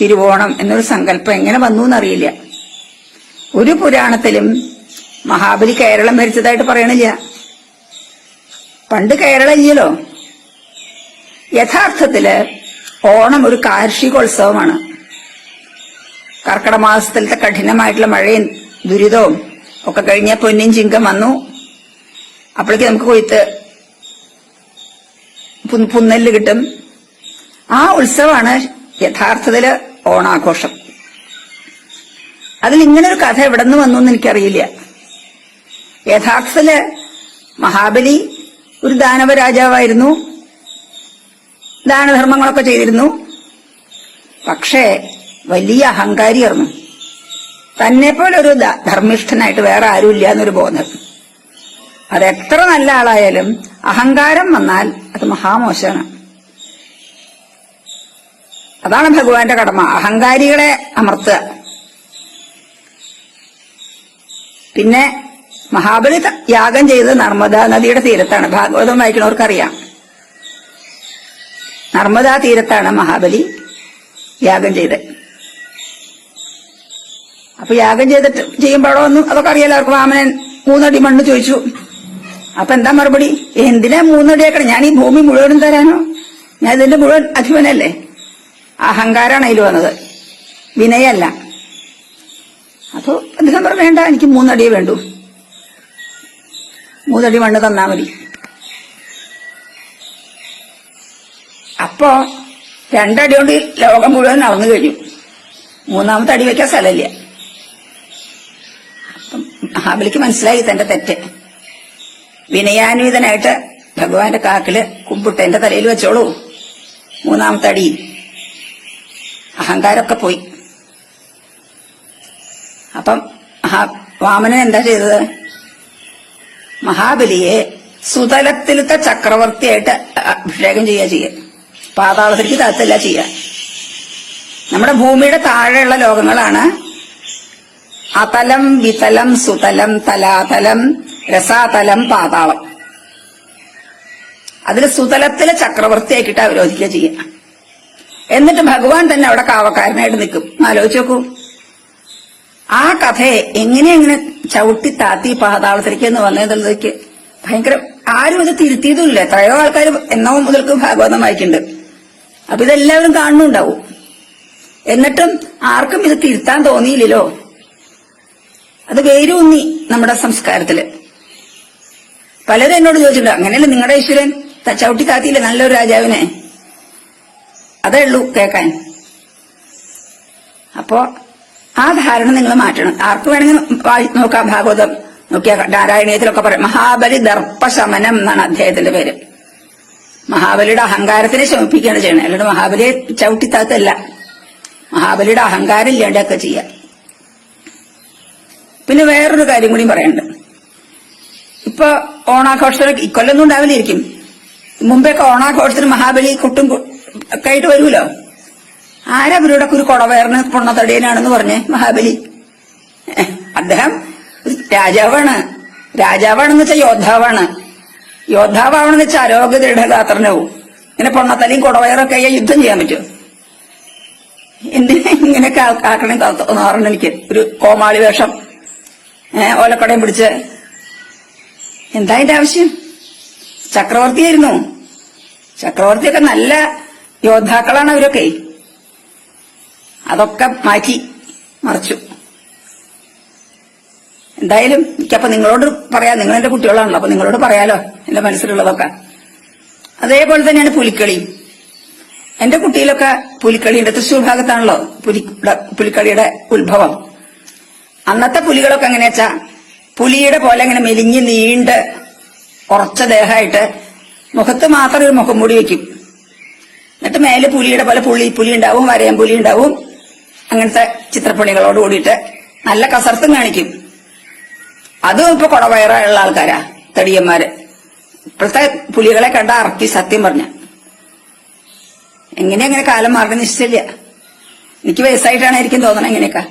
തിരുവോണം എന്നൊരു സങ്കല്പം എങ്ങനെ വന്നു എന്നറിയില്ല ഒരു പുരാണത്തിലും മഹാബലി കേരളം ഭരിച്ചതായിട്ട് പറയണില്ല. പണ്ട് കേരളം ഇല്ലല്ലോ. യഥാർത്ഥത്തിൽ ഓണം ഒരു കാർഷികോത്സവമാണ്. കർക്കിടമാസത്തിലത്തെ കഠിനമായിട്ടുള്ള മഴയും ദുരിതവും ഒക്കെ കഴിഞ്ഞ പൊന്നിൻ ചിങ്കം വന്നു. അപ്പോഴേക്ക് നമുക്ക് കൊയ്ത്ത് പുന്നൽ കിട്ടും. ആ ഉത്സവമാണ് യഥാർത്ഥത്തിൽ ഓണാഘോഷം. അതിൽ ഇങ്ങനൊരു കഥ എവിടെ നിന്ന് വന്നു എന്ന് എനിക്കറിയില്ല. യഥാർത്ഥത്തിൽ മഹാബലി ഒരു ദാനവ രാജാവായിരുന്നു. ദാനധർമ്മങ്ങളൊക്കെ ചെയ്തിരുന്നു. പക്ഷേ വലിയ അഹങ്കാരിയായിരുന്നു. തന്നെ പോലെ ഒരു ധർമ്മിഷ്ഠനായിട്ട് വേറെ ആരുമില്ല എന്നൊരു ബോധം. അത് എത്ര നല്ല ആളായാലും അഹങ്കാരം വന്നാൽ അത് മഹാമോശമാണ്. അതാണ് ഭഗവാന്റെ കടമ. അഹങ്കാരികളെ അമർത്തുക. പിന്നെ മഹാബലി യാഗം ചെയ്തത് നർമ്മദാ നദിയുടെ തീരത്താണ്. ഭാഗവതം വായിക്കുന്നവർക്കറിയാം. നർമ്മദാ തീരത്താണ് മഹാബലി യാഗം ചെയ്തത്. അപ്പൊ യാഗം ചെയ്തിട്ട് ചെയ്യുമ്പോഴോ ഒന്നും അതൊക്കെ അറിയാലോ അവർക്ക് വാമനൻ മൂന്നടി മണ്ണ് ചോദിച്ചു. അപ്പൊ എന്താ മറുപടി? എന്തിനാ മൂന്നടി ഏക്കർ ഞാൻ ഈ ഭൂമി മുഴുവനും തരാനോ? ഞാൻ ഇതിന്റെ മുഴുവൻ അധിപനല്ലേ? അഹങ്കാരാണ് അതിൽ വന്നത്. വിനയല്ല. അപ്പൊ അദ്ദേഹം പറഞ്ഞു വേണ്ട എനിക്ക് മൂന്നടിയേ വേണ്ടു. മൂന്നടി മണ്ണ് തന്നാ മതി. അപ്പോ രണ്ടടി കൊണ്ട് ലോകം മുഴുവൻ നടന്നു കഴിഞ്ഞു. മൂന്നാമത്തെ അടി വയ്ക്കാൻ സ്ഥലമില്ല. അപ്പം മഹാബലിക്ക് മനസ്സിലായി തന്റെ തെറ്റ്. വിനയാന്വിതനായിട്ട് ഭഗവാന്റെ കാക്കിൽ കുമ്പിട്ട് എന്റെ തലയിൽ വെച്ചോളൂ. മൂന്നാമത്തെ അടി അഹങ്കാരമൊക്കെ പോയി. അപ്പം വാമനൻ എന്താ ചെയ്തത്? മഹാബലിയെ സുതലത്തിലത്തെ ചക്രവർത്തിയായിട്ട് അഭിഷേകം ചെയ്യുക ചെയ്യുക. പാതാളത്തിലേക്ക് താത്തല്ല ചെയ്യുക. നമ്മുടെ ഭൂമിയുടെ താഴെയുള്ള ലോകങ്ങളാണ് അതലം വിതലം സുതലം തലാതലം രസാതലം പാതാളം. അതിൽ സുതലത്തിലെ ചക്രവർത്തിയാക്കിയിട്ട് അവരോധിക്കുക ചെയ്യുക. എന്നിട്ട് ഭഗവാൻ തന്നെ അവിടെ കാവക്കാരനായിട്ട് നിൽക്കും. ആലോചിച്ച് നോക്കൂ. ആ കഥയെ എങ്ങനെ എങ്ങനെ ചവിട്ടി താത്തി പാതാളത്തിലേക്ക് എന്ന് വന്നതെന്നുള്ളതൊക്കെ ഭയങ്കര ആരും ഇത് തിരുത്തിയതുമില്ല. എത്രയോ ആൾക്കാർ എന്നോ മുതൽക്ക് ഭാഗവതം വായിക്കുന്നുണ്ട് അപ്പൊ ഇതെല്ലാവരും കാണുന്നുണ്ടാവും. എന്നിട്ടും ആർക്കും ഇത് തിരുത്താൻ തോന്നിയില്ലല്ലോ. അത് വേരൂന്നി നമ്മുടെ സംസ്കാരത്തിൽ. പലരും എന്നോട് ചോദിച്ചിട്ടുണ്ട് അങ്ങനെയല്ലേ നിങ്ങളുടെ ഈശ്വരൻ ചവിട്ടി താത്തിയില്ലേ? നല്ലൊരു രാജാവിനെ. അതേ ഉള്ളൂ കേൾക്കാൻ. അപ്പോ ആ ധാരണ നിങ്ങൾ മാറ്റണം. ആർക്ക് വേണമെങ്കിൽ നോക്കാം ഭാഗവതം. നോക്കിയാ നാരായണീയത്തിലൊക്കെ പറയും മഹാബലി ദർപ്പശമനം എന്നാണ് അദ്ദേഹത്തിന്റെ പേര്. മഹാബലിയുടെ അഹങ്കാരത്തിനെ ശമിപ്പിക്കുകയാണ് ചെയ്യണം അല്ലാണ്ട് മഹാബലിയെ ചവിട്ടിത്താത്തല്ല മഹാബലിയുടെ അഹങ്കാരം ഇല്ലാണ്ടൊക്കെ ചെയ്യാം. പിന്നെ വേറൊരു കാര്യം കൂടി പറയണ്ട് ഇപ്പൊ ഓണാഘോഷത്തിന് ഇക്കൊല്ലൊന്നും ഉണ്ടാവില്ലായിരിക്കും. മുമ്പൊക്കെ ഓണാഘോഷത്തിന് മഹാബലി കുട്ടും ഒക്കെ ആയിട്ട് വരുമല്ലോ? ആരാ ഇവരുടെ ഒരു കൊടവയറിന് പൊണ്ണത്തടിയനാണെന്ന് പറഞ്ഞേ മഹാബലി? അദ്ദേഹം രാജാവാണ്. രാജാവാണെന്ന് വെച്ചാൽ യോദ്ധാവാണ്. യോദ്ധാവാണെന്ന് വെച്ചാൽ ആരോഗ്യതയുടെ ദൃഢഗാത്രനാവും. ഇങ്ങനെ പൊണ്ണത്തലിയും കുടവയറൊക്കെ അയ്യാ യുദ്ധം ചെയ്യാൻ പറ്റും. എന്തിനാ ഇങ്ങനെയൊക്കെ ആ- ആക്കണേ തോന്നാറുണ്ട് എനിക്ക്? ഒരു കോമാളി വേഷം ഓലക്കടയും പിടിച്ച്. എന്താ അതിന്റെ ആവശ്യം? ചക്രവർത്തിയായിരുന്നു. ചക്രവർത്തിയൊക്കെ നല്ല യോദ്ധാക്കളാണ് അവരൊക്കെ. അതൊക്കെ മാറ്റി മറിച്ചു. എന്തായാലും എനിക്കപ്പൊ നിങ്ങളോട് പറയാം നിങ്ങൾ എന്റെ കുട്ടികളാണല്ലോ അപ്പൊ നിങ്ങളോട് പറയാലോ എന്റെ മനസ്സിലുള്ളതൊക്കെ. അതേപോലെ തന്നെയാണ് പുലിക്കളി എന്റെ കുട്ടിയിലൊക്കെ പുലിക്കളിയുണ്ട് തൃശ്ശൂർ ഭാഗത്താണല്ലോ പുലി പുലിക്കളിയുടെ ഉത്ഭവം. അന്നത്തെ പുലികളൊക്കെ എങ്ങനെയാ വെച്ചാ പുലിയുടെ പോലെ ഇങ്ങനെ മെലിഞ്ഞ് നീണ്ട് ഉറച്ച ദേഹമായിട്ട് മുഖത്ത് മാത്രം ഒരു മുഖം മൂടി വെക്കും. എന്നിട്ട് മേലെ പുലിയുടെ പോലെ പുള്ളി പുലി ഉണ്ടാവും വരയൻ പുലി ഉണ്ടാവും. അങ്ങനത്തെ ചിത്രപ്പണികളോട് കൂടിയിട്ട് നല്ല കസർത്തും കാണിക്കും. അതും ഇപ്പൊ കുടവയറുള്ള ആൾക്കാരാ തടിയന്മാര്. ഇപ്പോഴത്തെ പുലികളെ കണ്ട അറക്കി സത്യം പറഞ്ഞ. എങ്ങനെ അങ്ങനെ കാലം മാറി നിശ്ചയില്ല എനിക്ക് വയസ്സായിട്ടാണ് എനിക്കും തോന്നണം ഇങ്ങനെയൊക്കെ.